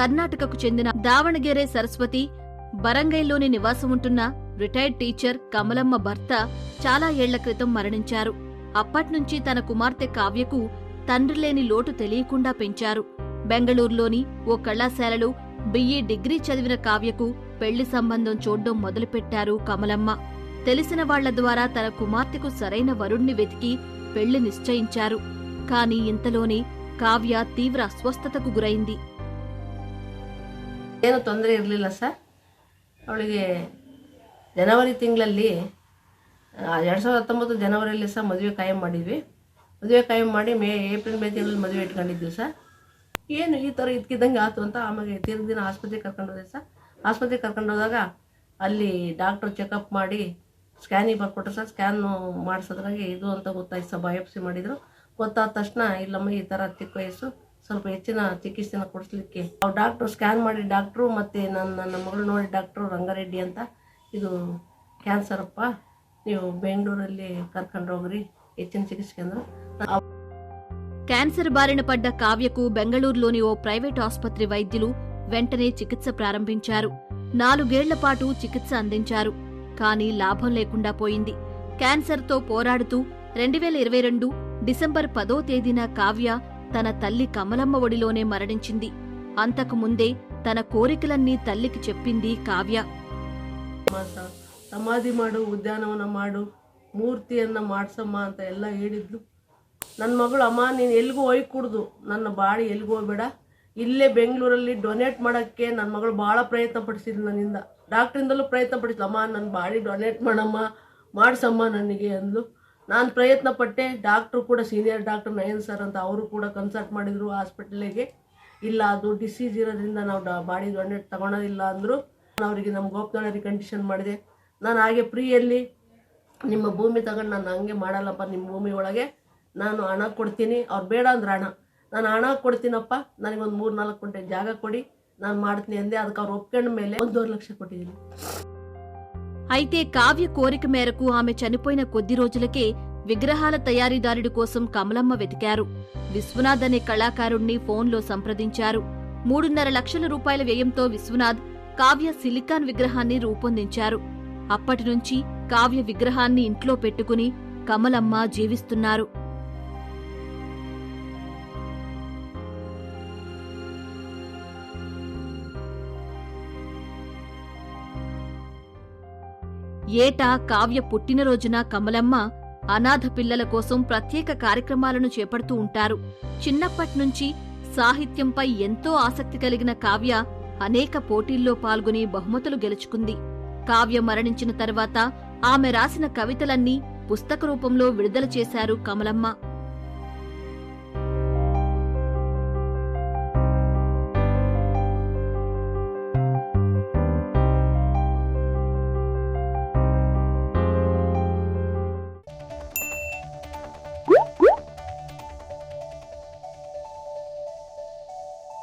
కర్ణాటకకు చెందిన దావణగెరే సరస్వతి బరంగైలోని నివాసముంటున్న రిటైర్డ్ టీచర్ కమలమ్మ భర్త చాలా ఏళ్ళ క్రితం మరణించారు. అప్పట్నుంచి తన కుమార్తె కావ్యకు తండ్రి లేని లోటు తెలియకుండా పెంచారు. బెంగళూరులోని ఓ కళాశాలలో బిఈ డిగ్రీ చదివిన కావ్యకు పెళ్ళి సంబంధం చూడ్డం మొదలుపెట్టారు కమలమ్మ. తెలిసిన వాళ్ళ ద్వారా తన కుమార్తెకు సరైన వరుణ్ణి వెతికి పెళ్ళి నిశ్చయించారు. కాని ఇంతలోనే కావ్య తీవ్ర అస్వస్థతకు గురైంది. ಏನು ತೊಂದರೆ ಇರಲಿಲ್ಲ ಸರ್. ಅವಳಿಗೆ ಜನವರಿ ತಿಂಗಳಲ್ಲಿ ಎರಡು ಸಾವಿರದ ಹತ್ತೊಂಬತ್ತು ಜನವರಿಯಲ್ಲಿ ಸಹ ಮದುವೆ ಕಾಯಂ ಮಾಡಿದ್ವಿ. ಮದುವೆ ಕಾಯಂ ಮಾಡಿ ಮೇ, ಏಪ್ರಿಲ್, ಮೇ ತಿಂಗಳಲ್ಲಿ ಮದುವೆ ಇಟ್ಕೊಂಡಿದ್ವಿ ಸರ್. ಏನು ಈ ಥರ ಇದ್ಕಿದ್ದಂಗೆ ಆಯ್ತು ಅಂತ ಆಮೇಲೆ ತೀರ್ಗ ದಿನ ಆಸ್ಪತ್ರೆಗೆ ಕರ್ಕೊಂಡು ಹೋದೆ ಸರ್. ಆಸ್ಪತ್ರೆಗೆ ಕರ್ಕೊಂಡೋದಾಗ ಅಲ್ಲಿ ಡಾಕ್ಟ್ರು ಚೆಕಪ್ ಮಾಡಿ ಸ್ಕ್ಯಾನಿಗೆ ಬರ್ಕೊಟ್ರು ಸರ್. ಸ್ಕ್ಯಾನು ಮಾಡಿಸೋದ್ರಾಗೆ ಇದು ಅಂತ ಗೊತ್ತಾಯ್ತು ಸರ್. ಬಯೋಪ್ಸಿ ಮಾಡಿದರು. ಗೊತ್ತಾದ ತಕ್ಷಣ, ಇಲ್ಲಮ್ಮ ಈ ಥರ ಚಿಕ್ಕ ವಯಸ್ಸು ಸ್ವಲ್ಪ ಹೆಚ್ಚಿನ ಚಿಕಿತ್ಸೆನ ಕೊಡಿಸ್ಲಿಕ್ಕೆ ಅವ್ರು ಡಾಕ್ಟ್ರು ಸ್ಕ್ಯಾನ್ ಮಾಡಿ ಡಾಕ್ಟ್ರು ಮತ್ತು ನನ್ನ ನನ್ನ ಮಗಳು ನೋಡಿ ಡಾಕ್ಟ್ರು ರಂಗಾರೆಡ್ಡಿ ಅಂತ ಇದು ಕ್ಯಾನ್ಸರಪ್ಪ ನೀವು ಬೆಂಗಳೂರಲ್ಲಿ ಕರ್ಕೊಂಡು ಹೋಗ್ರಿ ಹೆಚ್ಚಿನ ಚಿಕಿತ್ಸೆಗೆ ಅಂದರು క్యాన్సర్ బారిన పడ్డ కావ్యకు బెంగళూరులోని ఓ ప్రైవేట్ ఆసుపత్రి వైద్యులు వెంటనే చికిత్స ప్రారంభించారు నాలుగేళ్ల పాటు చికిత్స అందించారు కానీ లాభం లేకుండా పోయింది క్యాన్సర్తో పోరాడుతూ రెండు వేల ఇరవై రెండు డిసెంబర్ పదో తేదీన కావ్య తన తల్లి కమలమ్మ ఒడిలోనే మరణించింది అంతకు ముందే తన కోరికలన్నీ తల్లికి చెప్పింది కావ్య ಸ- ಸಮಾಧಿ ಮಾಡು ಉದ್ಯಾನವನ ಮಾಡು ಮೂರ್ತಿಯನ್ನು ಮಾಡ್ಸಮ್ಮ ಅಂತ ಎಲ್ಲ ಹೇಳಿದ್ಲು ನನ್ನ ಮಗಳು ಅಮ್ಮ ನೀನು ಎಲ್ಲಿಗೂ ಹೋಗಿ ಕುಡ್ದು ನನ್ನ ಬಾಡಿ ಎಲ್ಲಿಗೂ ಹೋಗ್ಬೇಡ ಇಲ್ಲೇ ಬೆಂಗಳೂರಲ್ಲಿ ಡೊನೇಟ್ ಮಾಡೋಕ್ಕೆ ನನ್ನ ಮಗಳು ಭಾಳ ಪ್ರಯತ್ನ ಪಡಿಸಿದ್ಲು ನನ್ನಿಂದ ಡಾಕ್ಟ್ರಿಂದಲೂ ಪ್ರಯತ್ನ ಪಡಿಸಿದ್ಲು ಅಮ್ಮ ನನ್ನ ಬಾಡಿ ಡೊನೇಟ್ ಮಾಡಮ್ಮ ಮಾಡ್ಸಮ್ಮ ನನಗೆ ಅಂದ್ಲು ನಾನು ಪ್ರಯತ್ನ ಪಟ್ಟೆ ಡಾಕ್ಟ್ರು ಕೂಡ ಸೀನಿಯರ್ ಡಾಕ್ಟರ್ ನಯನ್ ಸರ್ ಅಂತ ಅವರು ಕೂಡ ಕನ್ಸಲ್ಟ್ ಮಾಡಿದರು ಹಾಸ್ಪಿಟ್ಲಿಗೆ ಇಲ್ಲ, ಅದು ಡಿಸೀಸ್ ಇರೋದ್ರಿಂದ ನಾವು ಡಾ ಬಾಡಿ ಡೊನೇಟ್ ತಗೊಳೋದಿಲ್ಲ ಅಂದರು. ಅವರಿಗೆ ನಮ್ಮ ಗೋಪ್ನಳ್ಳಿ ಕಂಡೀಷನ್ ಮಾಡಿದೆ. ನಾನು ಹಾಗೆ ಫ್ರೀಯಲ್ಲಿ ನಿಮ್ಮ ಭೂಮಿ ತಗೊಂಡು ನಾನು ಹಂಗೆ ಮಾಡಲ್ಲಪ್ಪ ನಿಮ್ಮ ಭೂಮಿ ಒಳಗೆ. ನಾನು ಹಣ ಕೊಡ್ತೀನಿ. ಅವ್ರು ಬೇಡ ಅಂದ್ರೆ ಹಣ. ನಾನು ಹಣ ಕೊಡ್ತೀನಪ್ಪ. ನನಗೊಂದು ಮೂರು ನಾಲ್ಕು ಗಂಟೆ ಜಾಗ ಕೊಡಿ. ನಾನು ಮಾಡ್ತೀನಿ ಅಂದೆ. ಅದಕ್ಕೆ ಅವ್ರು ಒಪ್ಕೊಂಡ ಮೇಲೆ ಒಂದೂವರೆ ಲಕ್ಷ ಕೊಟ್ಟಿದ್ದೀನಿ. అయితే కావ్య కోరిక మేరకు ఆమె చనిపోయిన కొద్ది రోజులకే విగ్రహాల తయారీదారుడి కోసం కమలమ్మ వెతికారు. విశ్వనాథ్ అనే కళాకారుణ్ణి ఫోన్లో సంప్రదించారు. మూడున్నర లక్షల రూపాయల వ్యయంతో విశ్వనాథ్ కావ్య సిలికాన్ విగ్రహాన్ని రూపొందించారు. అప్పటినుంచి కావ్య విగ్రహాన్ని ఇంట్లో పెట్టుకుని కమలమ్మ జీవిస్తున్నారు. ఏటా కావ్య పుట్టినరోజున కమలమ్మ అనాథ పిల్లల కోసం ప్రత్యేక కార్యక్రమాలను చేపడుతూ ఉంటారు. చిన్నప్పట్నుంచి సాహిత్యంపై ఎంతో ఆసక్తి కలిగిన కావ్య అనేక పోటీల్లో పాల్గొని బహుమతులు గెలుచుకుంది. కావ్య మరణించిన తర్వాత ఆమె రాసిన కవితలన్నీ పుస్తక రూపంలో విడుదల చేశారు కమలమ్మ.